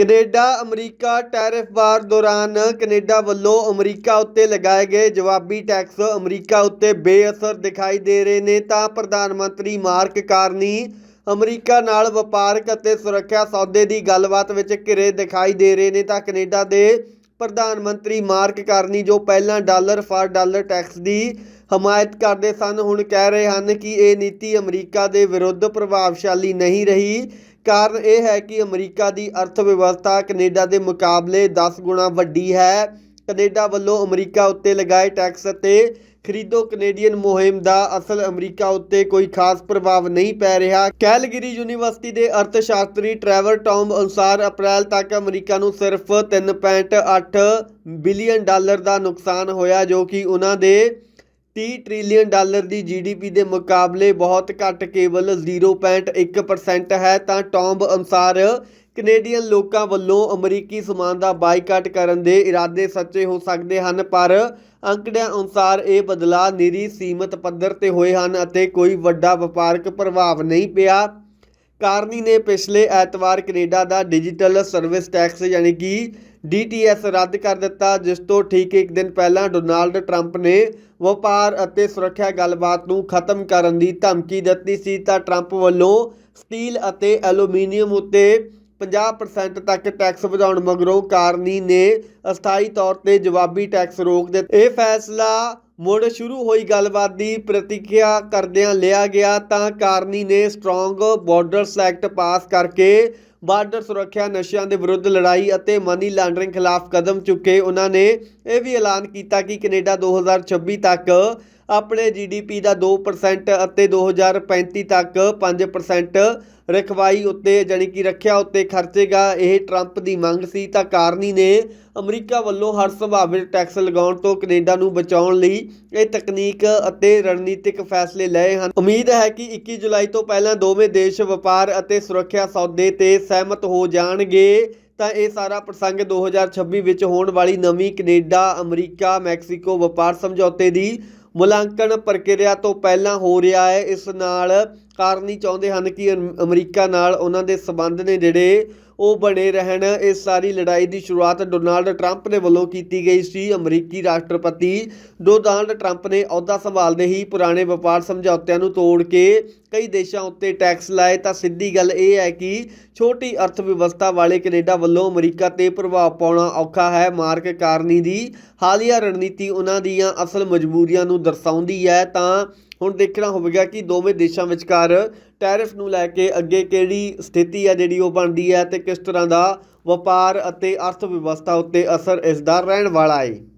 Canada America tariff ਵਾਰ ਦੌਰਾਨ Canada ਵੱਲੋਂ America ਉੱਤੇ ਲਗਾਏ ਗਏ ਜਵਾਬੀ ਟੈਕਸ ਅਮਰੀਕਾ ਉੱਤੇ ਬੇਅਸਰ ਦਿਖਾਈ ਦੇ ਰਹੇ ਨੇ। ਤਾਂ ਪ੍ਰਧਾਨ ਮੰਤਰੀ ਮਾਰਕ ਕਾਰਨੀ ਅਮਰੀਕਾ ਨਾਲ ਵਪਾਰਕ ਅਤੇ ਸੁਰੱਖਿਆ ਸੌਦੇ ਦੀ ਗੱਲਬਾਤ ਵਿੱਚ ਘਿਰੇ ਦਿਖਾਈ ਦੇ ਰਹੇ ਨੇ। ਤਾਂ ਕੈਨੇਡਾ ਦੇ ਪ੍ਰਧਾਨ ਮੰਤਰੀ ਮਾਰਕ ਕਾਰਨੀ ਜੋ ਪਹਿਲਾਂ ਡਾਲਰ ਫਾਰ ਡਾਲਰ ਟੈਕਸ ਦੀ ਹਮਾਇਤ ਕਰਦੇ ਸਨ, ਹੁਣ ਕਹਿ ਰਹੇ ਹਨ ਕਿ ਇਹ ਨੀਤੀ ਅਮਰੀਕਾ ਦੇ ਵਿਰੁੱਧ ਪ੍ਰਭਾਵਸ਼ਾਲੀ ਨਹੀਂ ਰਹੀ। ਕਾਰਨ ਇਹ ਹੈ ਕਿ ਅਮਰੀਕਾ ਦੀ ਅਰਥ ਵਿਵਸਥਾ ਕੈਨੇਡਾ ਦੇ ਮੁਕਾਬਲੇ 10 ਗੁਣਾ ਵੱਡੀ ਹੈ। ਕੈਨੇਡਾ ਵੱਲੋਂ ਅਮਰੀਕਾ ਉੱਤੇ ਲਗਾਏ ਟੈਕਸ ਅਤੇ ਖਰੀਦੋ ਕੈਨੇਡੀਅਨ ਮੁਹਿੰਮ ਦਾ ਅਸਲ ਅਮਰੀਕਾ ਉੱਤੇ ਕੋਈ ਖਾਸ ਪ੍ਰਭਾਵ ਨਹੀਂ ਪੈ ਰਿਹਾ। ਕੈਲਗਰੀ ਯੂਨੀਵਰਸਿਟੀ ਦੇ ਅਰਥਸ਼ਾਸਤਰੀ ਟ੍ਰੈਵਰ ਟੌਮ ਅਨੁਸਾਰ ਅਪ੍ਰੈਲ ਤੱਕ ਅਮਰੀਕਾ ਨੂੰ ਸਿਰਫ 3.8 ਬਿਲੀਅਨ ਡਾਲਰ ਦਾ ਨੁਕਸਾਨ ਹੋਇਆ, ਜੋ ਕਿ ਉਹਨਾਂ ਦੇ 30 ਟ੍ਰਿਲੀਅਨ ਡਾਲਰ ਦੀ ਜੀਡੀਪੀ ਦੇ ਮੁਕਾਬਲੇ ਬਹੁਤ ਘੱਟ ਕੇਵਲ 0.1% ਹੈ, ਤਾਂ ਟੌਮ ਅਨੁਸਾਰ ਕੈਨੇਡੀਅਨ ਲੋਕਾਂ ਵੱਲੋਂ ਅਮਰੀਕੀ ਸਮਾਨ ਦਾ ਬਾਈਕਾਟ ਕਰਨ ਦੇ ਇਰਾਦੇ ਸੱਚੇ ਹੋ ਸਕਦੇ ਹਨ, ਪਰ ਅੰਕੜਿਆਂ ਅਨੁਸਾਰ ਇਹ ਬਦਲਾਅ ਨਿਰੀ ਸੀਮਤ ਪੱਧਰ ਤੇ ਹੋਏ ਹਨ ਅਤੇ ਕੋਈ ਵੱਡਾ ਵਪਾਰਕ ਪ੍ਰਭਾਵ ਨਹੀਂ ਪਿਆ। ਕਾਰਨੀ ਨੇ ਪਿਛਲੇ ਐਤਵਾਰ ਕੈਨੇਡਾ ਦਾ ਡਿਜੀਟਲ ਸਰਵਿਸ ਟੈਕਸ ਯਾਨੀ ਕਿ DTS ਰੱਦ ਕਰ ਦਿੱਤਾ, ਜਿਸ ਤੋਂ ਠੀਕ ਇੱਕ ਦਿਨ ਪਹਿਲਾਂ ਡੋਨਾਲਡ ਟਰੰਪ ਨੇ ਵਪਾਰ ਅਤੇ ਸੁਰੱਖਿਆ ਗੱਲਬਾਤ ਨੂੰ ਖਤਮ ਕਰਨ ਦੀ ਧਮਕੀ ਦਿੱਤੀ ਸੀ, ਤਾਂ ਟਰੰਪ ਵੱਲੋਂ ਸਟੀਲ ਅਤੇ ਐਲੂਮੀਨੀਅਮ ਉੱਤੇ 50% ਤੱਕ ਟੈਕਸ ਵਧਾਉਣ ਮਗਰੋਂ ਕਾਰਨੀ ਨੇ ਅਸਥਾਈ ਤੌਰ ਤੇ ਜਵਾਬੀ ਟੈਕਸ ਰੋਕ ਦਿੱਤਾ। ਇਹ ਫੈਸਲਾ ਮੁੜ ਸ਼ੁਰੂ ਹੋਈ ਗੱਲਬਾਤ ਦੀ ਪ੍ਰਤੀਕਿਰਿਆ ਕਰਦਿਆਂ ਲਿਆ ਗਿਆ, ਤਾਂ ਕਾਰਨੀ ਨੇ ਸਟਰੋਂਗ ਬਾਰਡਰਸ ਐਕਟ ਪਾਸ ਕਰਕੇ ਬਾਰਡਰ ਸੁਰੱਖਿਆ ਨਸ਼ਿਆਂ ਦੇ ਵਿਰੁੱਧ ਲੜਾਈ ਅਤੇ ਮਨੀ ਲਾਂਡਰਿੰਗ ਖਿਲਾਫ ਕਦਮ ਚੁੱਕੇ, ਉਹਨਾਂ ਨੇ ਇਹ ਵੀ ਐਲਾਨ ਕੀਤਾ ਕਿ ਕੈਨੇਡਾ 2026 ਤੱਕ ਆਪਣੇ ਜੀਡੀਪੀ ਦਾ 2% ਅਤੇ 2035 ਤੱਕ 5% ਰਖਵਾਈ ਉੱਤੇ ਜਾਣੀ ਕਿ ਰੱਖਿਆ ਉੱਤੇ ਖਰਚੇਗਾ। ਇਹ ਟਰੰਪ ਦੀ ਮੰਗ ਸੀ। ਤਾਂ ਕਾਰਨੀ ਨੇ ਅਮਰੀਕਾ ਵੱਲੋਂ ਹਰ ਸੰਭਾਵਿਤ ਟੈਕਸ ਲਗਾਉਣ ਤੋਂ ਕੈਨੇਡਾ ਨੂੰ ਬਚਾਉਣ ਲਈ ਇਹ ਤਕਨੀਕ ਅਤੇ ਰਣਨੀਤਿਕ ਫੈਸਲੇ ਲਏ ਹਨ। ਉਮੀਦ ਹੈ ਕਿ 21 ਜੁਲਾਈ ਤੋਂ ਪਹਿਲਾਂ ਦੋਵੇਂ ਦੇਸ਼ ਵਪਾਰ ਅਤੇ ਸੁਰੱਖਿਆ ਸੌਦੇ ਤੇ ਸਹਿਮਤ ਹੋ ਜਾਣਗੇ। ਤਾਂ ਇਹ ਸਾਰਾ ਪ੍ਰਸੰਗ 2026 ਵਿੱਚ ਹੋਣ ਵਾਲੀ ਨਵੀਂ ਕੈਨੇਡਾ ਅਮਰੀਕਾ ਮੈਕਸੀਕੋ ਵਪਾਰ ਸਮਝੌਤੇ ਦੀ ਮੁਲਾਂਕਣ ਪ੍ਰਕਿਰਿਆ ਤੋਂ ਪਹਿਲਾਂ ਹੋ ਰਿਹਾ ਹੈ। ਇਸ ਨਾਲ ਕਾਰਨੀ ਚਾਹੁੰਦੇ ਹਨ ਕਿ ਅਮਰੀਕਾ ਨਾਲ ਉਹਨਾਂ ਦੇ ਸਬੰਧ ਨੇ ਜਿਹੜੇ ਉਹ ਬਣੇ ਰਹਿਣ। ਇਸ ਸਾਰੀ ਲੜਾਈ ਦੀ ਸ਼ੁਰੂਆਤ ਡੋਨਾਲਡ ਟਰੰਪ ਦੇ ਵੱਲੋਂ ਕੀਤੀ ਗਈ ਸੀ। ਅਮਰੀਕੀ ਰਾਸ਼ਟਰਪਤੀ ਡੋਨਾਲਡ ਟਰੰਪ ਨੇ ਅਹੁਦਾ ਸੰਭਾਲਦੇ ਹੀ ਪੁਰਾਣੇ ਵਪਾਰ ਸਮਝੌਤਿਆਂ ਨੂੰ ਤੋੜ ਕੇ ਕਈ ਦੇਸ਼ਾਂ ਉੱਤੇ ਟੈਕਸ ਲਾਏ। ਤਾਂ ਸਿੱਧੀ ਗੱਲ ਇਹ ਹੈ ਕਿ ਛੋਟੀ ਅਰਥ ਵਿਵਸਥਾ ਵਾਲੇ ਕੈਨੇਡਾ ਵੱਲੋਂ ਅਮਰੀਕਾ ਤੇ ਪ੍ਰਭਾਵ ਪਾਉਣਾ ਔਖਾ ਹੈ। ਮਾਰਕ ਕਾਰਨੀ ਦੀ ਹਾਲੀਆ ਰਣਨੀਤੀ ਉਹਨਾਂ ਦੀਆਂ ਅਸਲ ਮਜਬੂਰੀਆਂ ਨੂੰ ਦਰਸਾਉਂਦੀ ਹੈ। ਤਾਂ ਹੁਣ ਦੇਖਣਾ ਹੋਵੇਗਾ ਕਿ ਦੋਵੇਂ ਦੇਸ਼ਾਂ ਵਿਚਕਾਰ ਟੈਰਿਫ ਨੂੰ ਲੈ ਕੇ ਅੱਗੇ ਕਿਹੜੀ ਸਥਿਤੀ ਹੈ ਜਿਹੜੀ ਉਹ ਬਣਦੀ ਹੈ ਤੇ ਕਿਸ ਤਰ੍ਹਾਂ ਦਾ ਵਪਾਰ ਅਤੇ ਅਰਥ ਵਿਵਸਥਾ ਉੱਤੇ ਅਸਰ ਇਸ ਦਾ ਰਹਿਣ ਵਾਲਾ ਹੈ